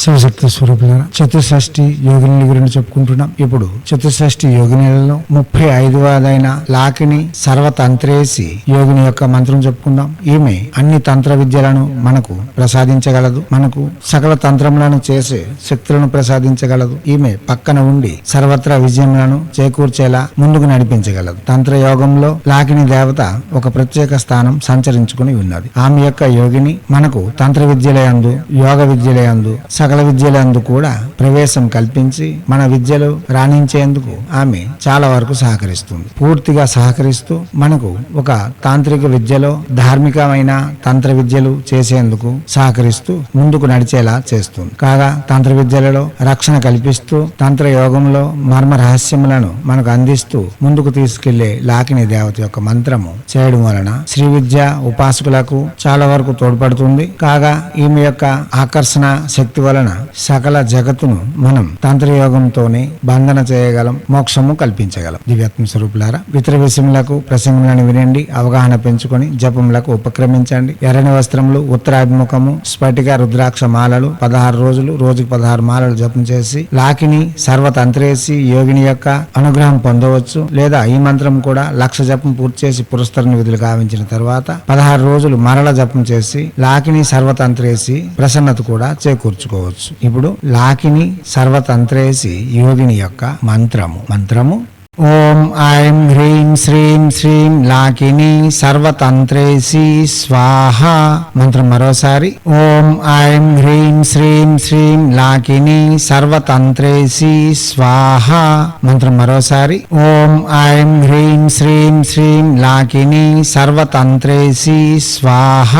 శివశక్తి స్వరూపులారా చతుషష్ఠి యోగిని గురించి చెప్పుకుంటున్నాం. ఇప్పుడు చతుషష్ఠి యోగినిలలో ముప్పై ఐదవదైన లాకిని సర్వతంత్రేసి యోగిని యొక్క మంత్రం చెప్పుకుందాం. ఈమె అన్ని తంత్ర విద్యలను మనకు ప్రసాదించగలదు. మనకు సకల తంత్రములను చేసే శక్తులను ప్రసాదించగలదు. ఈమె పక్కన ఉండి సర్వత్రా విజయములను చేకూర్చేలా ముందుకు నడిపించగలదు. తంత్ర యోగంలో లాకిని దేవత ఒక ప్రత్యేక స్థానం సంచరించుకుని ఉన్నది. ఆమె యొక్క యోగిని మనకు తంత్ర విద్యలయందు యోగ విద్యలయందు సకల విద్యలందు కూడా ప్రవేశం కల్పించి మన విద్యలు రాణించేందుకు ఆమె చాలా వరకు సహకరిస్తుంది. పూర్తిగా సహకరిస్తూ మనకు ఒక తాంత్రిక విద్యలో ధార్మికమైన తంత్ర విద్యలు చేసేందుకు సహకరిస్తూ ముందుకు నడిచేలా చేస్తుంది. కాగా తంత్ర విద్యలలో రక్షణ కల్పిస్తూ తంత్ర యోగంలో మర్మ రహస్యములను మనకు అందిస్తూ ముందుకు తీసుకెళ్ళే లాకిని దేవత యొక్క మంత్రము చేయడం వలన శ్రీ విద్య ఉపాసకులకు చాలా వరకు తోడ్పడుతుంది. కాగా ఈమె యొక్క ఆకర్షణ శక్తి వలన సకల జగత్తును మనం తంత్రయోగంతోనే బంధన చేయగలం మోక్షము కల్పించగలం. దివ్యాత్మ స్వరూపులారా ఇతర విషయములకు ప్రసంగములను వినండి అవగాహన పెంచుకొని జపములకు ఉపక్రమించండి. ఎర్రని వస్త్రములు ఉత్తరాభిముఖము స్ఫటిక రుద్రాక్ష మాలలు పదహారు రోజులు రోజుకు పదహారు మాలలు జపం చేసి లాకిని సర్వతంత్రేసి యోగిని యొక్క అనుగ్రహం పొందవచ్చు. లేదా ఈ మంత్రం కూడా లక్ష జపం పూర్తి చేసి పురస్కరణ విధులు గావించిన తర్వాత పదహారు రోజులు మరల జపం చేసి లాకిని సర్వతంత్రేసి ప్రసన్నత కూడా చేకూర్చుకోవచ్చు ఇప్పుడు లాకిని సర్వతంత్రేసి యోగిని యొక్క మంత్రము. మంత్రము? ఓం ఐం హ్రీం శ్రీం శ్రీం లాకిని సర్వతంత్రేసి స్వాహ. మంత్రం మరోసారి. ఓం ఐం హ్రీం శ్రీం శ్రీం లాకిని సర్వతంత్రేసి స్వాహ. మంత్రం మరోసారి. ఓం ఐం హ్రీం శ్రీం శ్రీం లాకిని సర్వతంత్రేసి స్వాహ.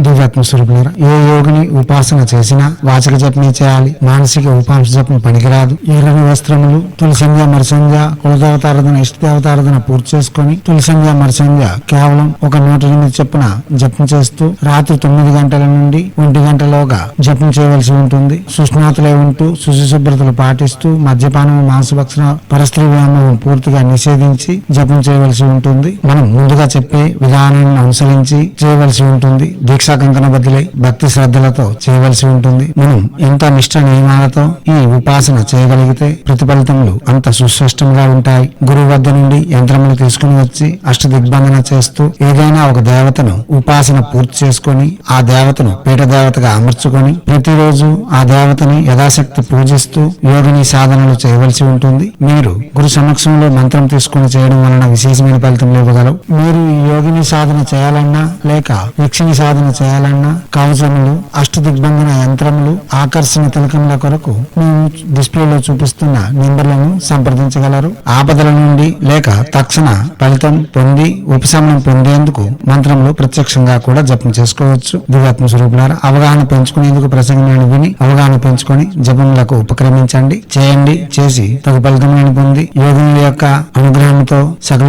దివ్యాత్మ స్వరూపులారా? ఏ యోగిని ఉపాసన చేసినా వాచక జపమే చేయాలి. మానసిక ఉపాంశ జపం పనికిరాదు. ఎర్రని వస్త్రములు తులసంధ్య మరసంధ్య కులదేవతారాధన ఇష్టదేవతారాధన పూర్తి చేసుకొని తులసంధ్య మరసంధ్య కేవలం ఒక నూట ఎనిమిది చెప్పున జపం చేస్తూ రాత్రి తొమ్మిది గంటల నుండి ఒంటి గంటలోగా జపం చేయవలసి ఉంటుంది. సుష్ణాతులై ఉంటూ శుచి శుభ్రతలు పాటిస్తూ మద్యపానం మాంసభక్షణ పరస్త్రీ వ్యామోహం పూర్తిగా నిషేధించి జపం చేయవలసి ఉంటుంది. మనం ముందుగా చెప్పే విధానాన్ని అనుసరించి చేయవలసి ఉంటుంది. దీక్షా కంకణ బదిలై భక్తి శ్రద్ధలతో చేయవలసి ఉంటుంది. మనం ఎంత నిష్ట నియమాలతో ఈ ఉపాసన చేయగలిగితే ప్రతిఫలితములు అంత సుస్పష్టంగా ఉంటాయి. గురువు వద్ద నుండి యంత్రములు తీసుకుని వచ్చి అష్ట దిగ్బంధన చేస్తూ ఏదైనా ఒక దేవతను ఉపాసన పూర్తి చేసుకొని ఆ దేవతను పీఠ దేవతగా అమర్చుకొని ప్రతిరోజు ఆ దేవతని యథాశక్తి పూజిస్తూ యోగిని సాధనలు చేయవలసి ఉంటుంది. మీరు గురు సమక్షంలో మంత్రం తీసుకుని చేయడం వలన విశేషమైన ఫలితం ఇవ్వగలవు. మీరు ఈ యోగిని సాధన చేయాలన్నా లేక యక్షిని సాధన చేయాలన్నా కవచములు అష్ట దిగ్బంధన యంత్రములు ఆకర్షణ తిలకముల కొరకు మేము డిస్ప్లేలో చూపిస్తున్న నెంబర్లను సంప్రదించగలరు. ఆపదల నుండి లేక తక్షణ ఫలితం పొంది ఉపశమనం పొందేందుకు మంత్రంలో ప్రత్యక్షంగా కూడా జపం చేసుకోవచ్చు. దివ్యాత్మ స్వరూపులారా అవగాహన పెంచుకునేందుకు ప్రసంగాన్ని విని అవగాహన పెంచుకొని జపములకు ఉపక్రమించండి. చేయండి చేసి తగు ఫలితములను పొంది యోగుల యొక్క అనుగ్రహంతో సకల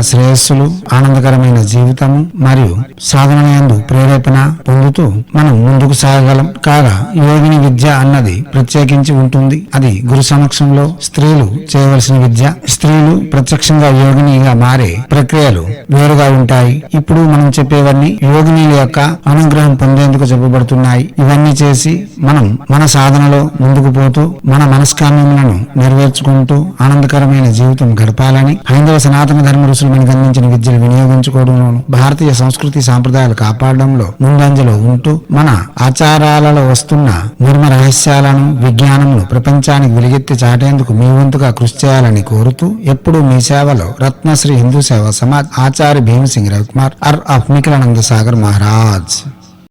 శ్రేయస్సులు ఆనందకరమైన జీవితము మరియు సాధన యందు ప్రేరేపణ పొందుతూ మనం ముందుకు సాగగలం కాగా యోగిని విద్య అన్నది ప్రత్యేకించి ఉంటుంది. అది గురు సమక్షంలో స్త్రీలు చేయవలసిన విద్య. స్త్రీలు ప్రత్యక్షంగా యోగినిగా మారే ప్రక్రియలు వేరుగా ఉంటాయి. ఇప్పుడు మనం చెప్పేవన్నీ యోగినీల యొక్క అనుగ్రహం పొందేందుకు చెప్పబడుతున్నాయి ఇవన్నీ చేసి మనం మన సాధనలో ముందుకు పోతూ మన మనస్కామ్యములను నెరవేర్చుకుంటూ ఆనందకరమైన జీవితం గడపాలని హైందవ సనాతన ధర్మ ఋషులు మనకు అందించిన విద్యలు వినియోగించుకోవడంలోను భారతీయ సంస్కృతి సాంప్రదాయాలు కాపాడడంలో ముందంజలో ఉంటూ మన ఆచారాలలో వస్తున్న నిర్మ రహస్యాలను విజ్ఞానమును ప్రపంచానికి వెలుగెత్తి చాటేందుకు మీ వంతుగా కృషి చేయాలని కోరుతూ ఎప్పుడూ మీ సేవలో రత్నశ్రీ హిందూ సేవ సమాజ్ ఆచార్య భీమసింగ్ రవికుమార్ అర్ ఆఫ్ నిఖిలానంద సాగర్ మహారాజ్.